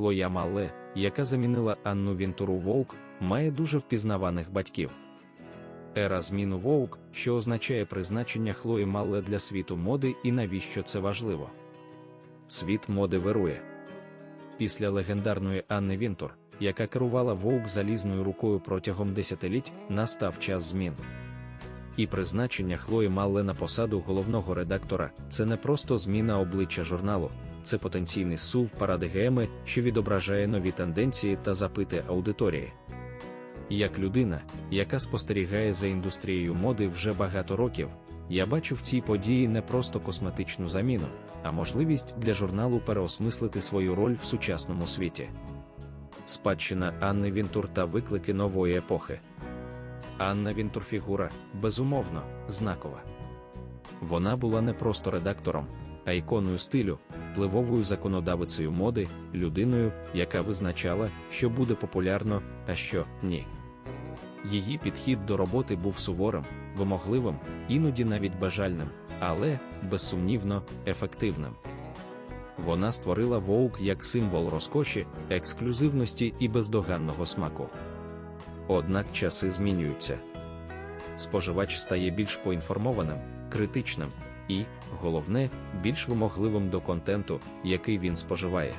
Хлоя Мале, яка замінила Анну Вінтуру Вовк, має дуже впізнаваних батьків. Ера зміну Вовк, що означає призначення Хлої Мале для світу моди і навіщо це важливо. Світ моди вирує. Після легендарної Анни Вінтур, яка керувала Вовк залізною рукою протягом десятиліть, настав час змін. І призначення Хлої Малле на посаду головного редактора це не просто зміна обличчя журналу, це потенційний сув парадигеми, що відображає нові тенденції та запити аудиторії. Як людина, яка спостерігає за індустрією моди вже багато років, я бачу в цій події не просто косметичну заміну, а можливість для журналу переосмислити свою роль в сучасному світі. Спадщина Анни Вінтур та виклики нової епохи. Анна Вінтур фігура, безумовно, знакова. Вона була не просто редактором, а іконою стилю, впливовою законодавицею моди, людиною, яка визначала, що буде популярно, а що ні. Її підхід до роботи був суворим, вимогливим, іноді навіть бажальним, але, безсумнівно, ефективним. Вона створила Vogue як символ розкоші, ексклюзивності і бездоганного смаку. Однак часи змінюються. Споживач стає більш поінформованим, критичним і, головне, більш вимогливим до контенту, який він споживає.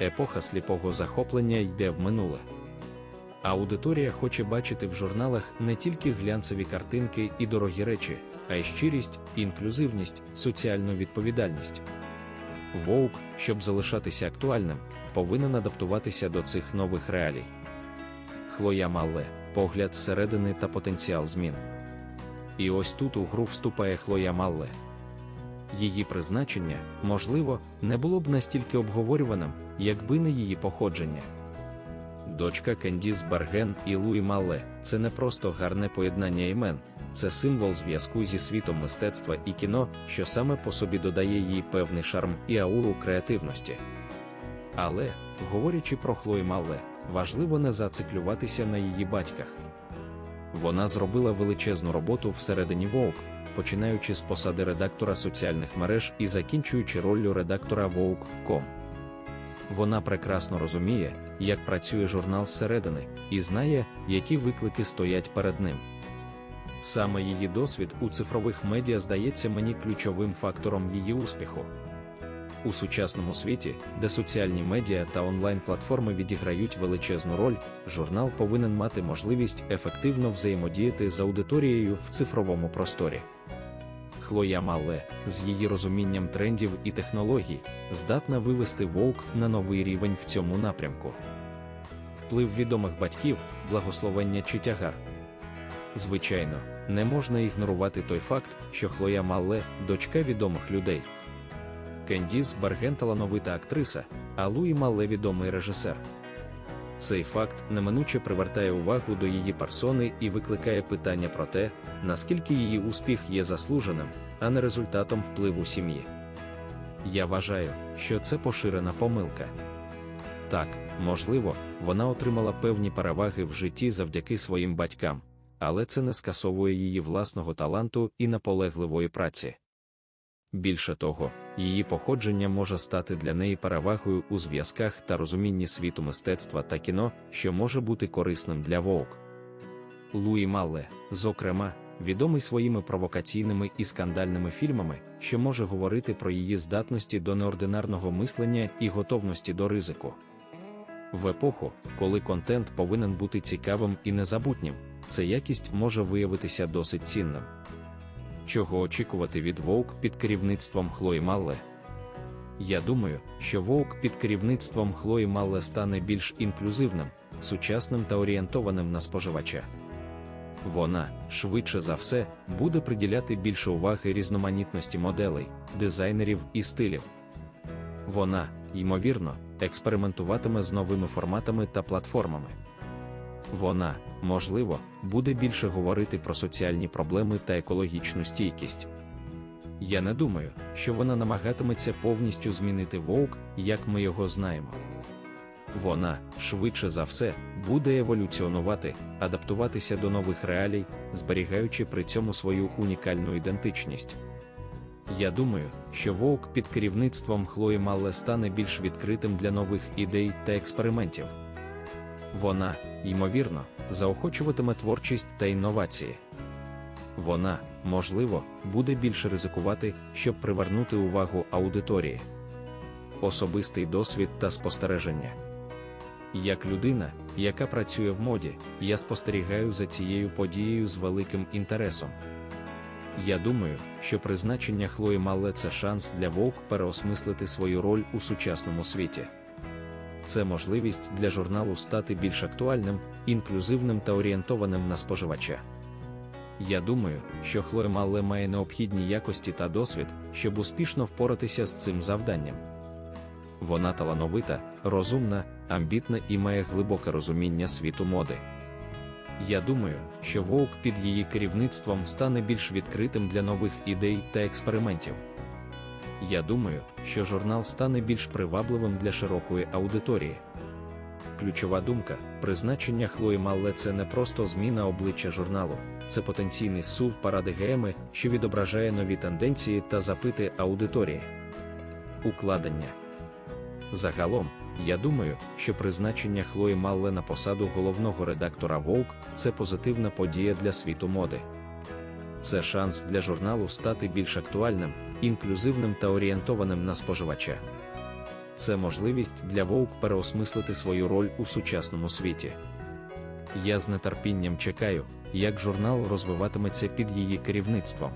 Епоха сліпого захоплення йде в минуле. Аудиторія хоче бачити в журналах не тільки глянцеві картинки і дорогі речі, а й щирість, інклюзивність, соціальну відповідальність. Vogue, щоб залишатися актуальним, повинен адаптуватися до цих нових реалій. Хлоя Малле, погляд зсередини та потенціал змін. І ось тут у гру вступає Хлоя Малле. Її призначення, можливо, не було б настільки обговорюваним, якби не її походження. Дочка Кендіс Барген і Луї Малле це не просто гарне поєднання імен, це символ зв'язку зі світом мистецтва і кіно, що саме по собі додає їй певний шарм і ауру креативності. Але, говорячи про Хлої Малле, важливо не зациклюватися на її батьках. Вона зробила величезну роботу всередині Vogue, починаючи з посади редактора соціальних мереж і закінчуючи роллю редактора Vogue.com. Вона прекрасно розуміє, як працює журнал зсередини, і знає, які виклики стоять перед ним. Саме її досвід у цифрових медіа здається мені ключовим фактором її успіху. У сучасному світі, де соціальні медіа та онлайн-платформи відіграють величезну роль, журнал повинен мати можливість ефективно взаємодіяти з аудиторією в цифровому просторі. Хлоя Малле, з її розумінням трендів і технологій, здатна вивести Vogue на новий рівень в цьому напрямку. Вплив відомих батьків, благословення чи тягар. Звичайно, не можна ігнорувати той факт, що Хлоя Малле дочка відомих людей. Кендіс Барген талановита актриса, а Луї відомий режисер. Цей факт неминуче привертає увагу до її персони і викликає питання про те, наскільки її успіх є заслуженим, а не результатом впливу сім'ї. Я вважаю, що це поширена помилка. Так, можливо, вона отримала певні переваги в житті завдяки своїм батькам, але це не скасовує її власного таланту і наполегливої праці. Більше того, її походження може стати для неї перевагою у зв'язках та розумінні світу мистецтва та кіно, що може бути корисним для Vogue. Луї Малле, зокрема, відомий своїми провокаційними і скандальними фільмами, що може говорити про її здатності до неординарного мислення і готовності до ризику. В епоху, коли контент повинен бути цікавим і незабутнім, ця якість може виявитися досить цінним чого очікувати від Vogue під керівництвом Хлої Малле. Я думаю, що Vogue під керівництвом Хлої Малле стане більш інклюзивним, сучасним та орієнтованим на споживача. Вона, швидше за все, буде приділяти більше уваги різноманітності моделей, дизайнерів і стилів. Вона, ймовірно, експериментуватиме з новими форматами та платформами. Вона, можливо, буде більше говорити про соціальні проблеми та екологічну стійкість. Я не думаю, що вона намагатиметься повністю змінити Vogue, як ми його знаємо. Вона, швидше за все, буде еволюціонувати, адаптуватися до нових реалій, зберігаючи при цьому свою унікальну ідентичність. Я думаю, що Vogue під керівництвом Хлої Малле стане більш відкритим для нових ідей та експериментів. Вона, ймовірно, заохочуватиме творчість та інновації. Вона, можливо, буде більше ризикувати, щоб привернути увагу аудиторії. Особистий досвід та спостереження. Як людина, яка працює в моді, я спостерігаю за цією подією з великим інтересом. Я думаю, що призначення Хлої Мале це шанс для Vogue переосмислити свою роль у сучасному світі. Це можливість для журналу стати більш актуальним, інклюзивним та орієнтованим на споживача. Я думаю, що Хлоя Мале має необхідні якості та досвід, щоб успішно впоратися з цим завданням. Вона талановита, розумна, амбітна і має глибоке розуміння світу моди. Я думаю, що Vogue під її керівництвом стане більш відкритим для нових ідей та експериментів. Я думаю, що журнал стане більш привабливим для широкої аудиторії. Ключова думка: призначення Хлої Малле це не просто зміна обличчя журналу, це потенційний сув парадигеми, що відображає нові тенденції та запити аудиторії. Укладення Загалом, я думаю, що призначення Хлої Малле на посаду головного редактора Vogue – це позитивна подія для світу моди. Це шанс для журналу стати більш актуальним, інклюзивним та орієнтованим на споживача. Це можливість для Vogue переосмислити свою роль у сучасному світі. Я з нетерпінням чекаю, як журнал розвиватиметься під її керівництвом.